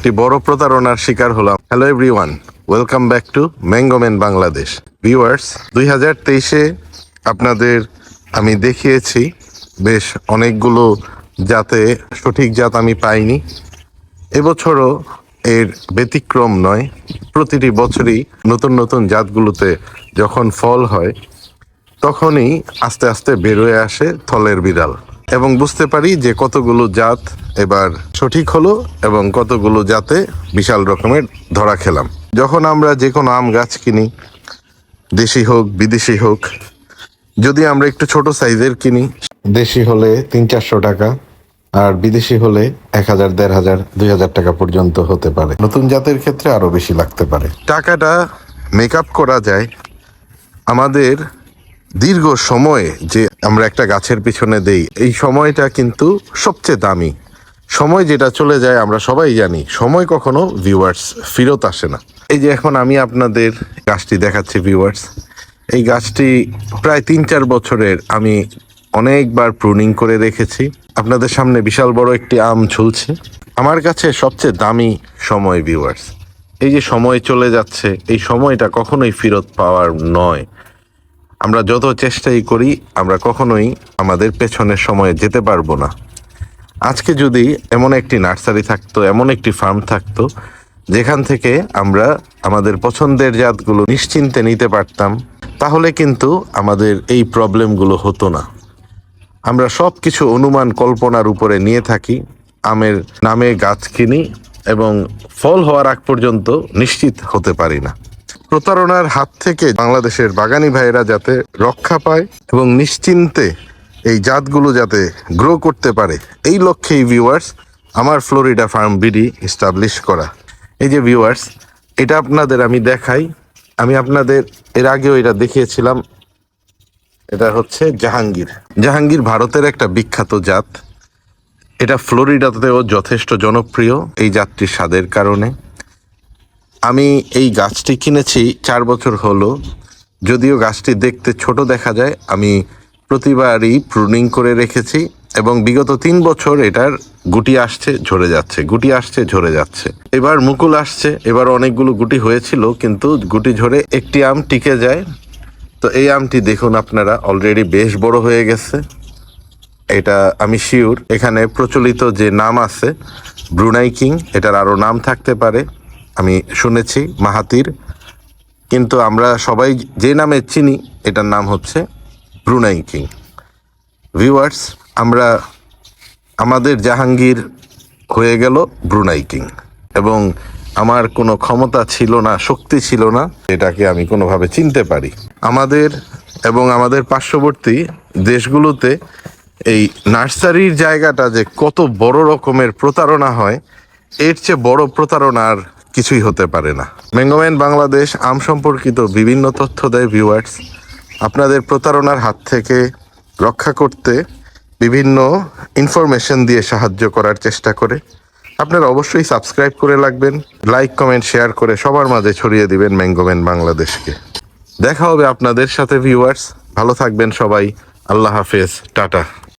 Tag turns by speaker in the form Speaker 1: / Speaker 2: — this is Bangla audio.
Speaker 1: একটি বড় প্রতারণার শিকার হলাম। Hello everyone welcome back to Mango Man Bangladesh viewers দুই হাজার তেইশে আপনাদের আমি দেখিয়েছি বেশ অনেকগুলো জাতে, সঠিক জাত আমি পাইনি। এবছরও এর ব্যতিক্রম নয়। প্রতিটি বছরই নতুন নতুন জাতগুলোতে যখন ফল হয়, তখনই আস্তে আস্তে বেরোয় আসে থলের বিড়াল। এবং বুঝতে পারি যে কতগুলো জাত এবার সঠিক হলো এবং কতগুলো জাতে বিশাল রকমের ধরা খেলাম। যখন আমরা যে কোনো আম গাছ কিনি, দেশি হোক, বিদেশি হোক, যদি আমরা একটু ছোট সাইজের কিনি, দেশি হলে তিন চারশো টাকা আর বিদেশি হলে এক হাজার, দেড় হাজার, দুই হাজার টাকা পর্যন্ত হতে পারে। নতুন জাতের ক্ষেত্রে আরও বেশি লাগতে পারে। টাকাটা মেকআপ করা যায়। আমাদের দীর্ঘ সময়ে যে আমরা একটা গাছের পিছনে দেই, এই সময়টা কিন্তু সবচেয়ে দামি। সময় যেটা চলে যায়, আমরা সবাই জানি, সময় কখনো ভিউয়ার্স ফেরত আসে না। এই যে এখন আমি আপনাদের গাছটি দেখাচ্ছি ভিউয়ার্স এই গাছটি প্রায় তিন চার বছরের আমি অনেকবার প্রুনিং করে রেখেছি। আপনাদের সামনে বিশাল বড় একটি আম ঝুলছে। আমার কাছে সবচেয়ে দামি সময় ভিউয়ার্স এই যে সময় চলে যাচ্ছে, এই সময়টা কখনোই ফেরত পাওয়ার নয়। আমরা যত চেষ্টাই করি, আমরা কখনোই আমাদের পেছনের সময়ে যেতে পারব না। আজকে যদি এমন একটি নার্সারি থাকতো, এমন একটি ফার্ম থাকতো, যেখান থেকে আমরা আমাদের পছন্দের জাতগুলো নিশ্চিন্তে নিতে পারতাম, তাহলে কিন্তু আমাদের এই প্রবলেমগুলো হতো না। আমরা সব কিছু অনুমান কল্পনার উপরে নিয়ে থাকি, আমের নামে গাছ কিনি এবং ফল হওয়ার আগ পর্যন্ত নিশ্চিত হতে পারি না। প্রতারণার হাত থেকে বাংলাদেশের বাগানি ভাইয়েরা যাতে রক্ষা পায় এবং নিশ্চিন্তে এই জাতগুলো যাতে গ্রো করতে পারে, এই লক্ষ্যেই ভিউয়ার্স আমার ফ্লোরিডা ফার্ম বিডি এস্টাবলিশ করা। এই যে ভিউয়ার্স এটা আপনাদের আমি দেখাই। আমি আপনাদের এর আগেও এটা দেখিয়েছিলাম। এটা হচ্ছে জাহাঙ্গীর। জাহাঙ্গীর ভারতের একটা বিখ্যাত জাত। এটা ফ্লোরিডাতেও যথেষ্ট জনপ্রিয় এই জাতটির স্বাদের কারণে। আমি এই গাছটি কিনেছি চার বছর হলো। যদিও গাছটি দেখতে ছোট দেখা যায়, আমি প্রতিবারই প্রুনিং করে রেখেছি এবং বিগত তিন বছর এটার গুটি আসছে, ঝরে যাচ্ছে, গুটি আসছে, ঝরে যাচ্ছে। এবার মুকুল আসছে, এবার অনেকগুলো গুটি হয়েছিল, কিন্তু গুটি ঝরে একটি আম টিকে যায়। তো এই আমটি দেখুন আপনারা অলরেডি বেশ বড় হয়ে গেছে। এটা আমি শিওর এখানে প্রচলিত যে নাম আছে ব্রুনাই কিং এটার আরও নাম থাকতে পারে। আমি শুনেছি মাহাতির কিন্তু আমরা সবাই যে নামে চিনি, এটার নাম হচ্ছে ব্রুনাই কিং। ভিউয়ার্স, আমরা আমাদের জাহাঙ্গীর হয়ে গেল ব্রুনাই কিং। এবং আমার কোনো ক্ষমতা ছিল না, শক্তি ছিল না এটাকে আমি কোনোভাবে চিনতে পারি। আমাদের এবং আমাদের পার্শ্ববর্তী দেশগুলোতে এই নার্সারির জায়গাটা যে কত বড় রকমের প্রতারণা হয়, এর চেয়ে বড় প্রতারণা আর কিছুই হতে পারে না। ম্যাঙ্গোম্যান বাংলাদেশ আম সম্পর্কিত বিভিন্ন তথ্য দেয় ভিউয়ার্স। আপনাদের প্রতারণার হাত থেকে রক্ষা করতে বিভিন্ন ইনফরমেশন দিয়ে সাহায্য করার চেষ্টা করে। আপনারা অবশ্যই সাবস্ক্রাইব করে রাখবেন, লাইক, কমেন্ট, শেয়ার করে সবার মাঝে ছড়িয়ে দিবেন ম্যাঙ্গোম্যান বাংলাদেশকে। দেখা হবে আপনাদের সাথে ভিউয়ার্স। ভালো থাকবেন সবাই। আল্লাহ হাফেজ। টাটা।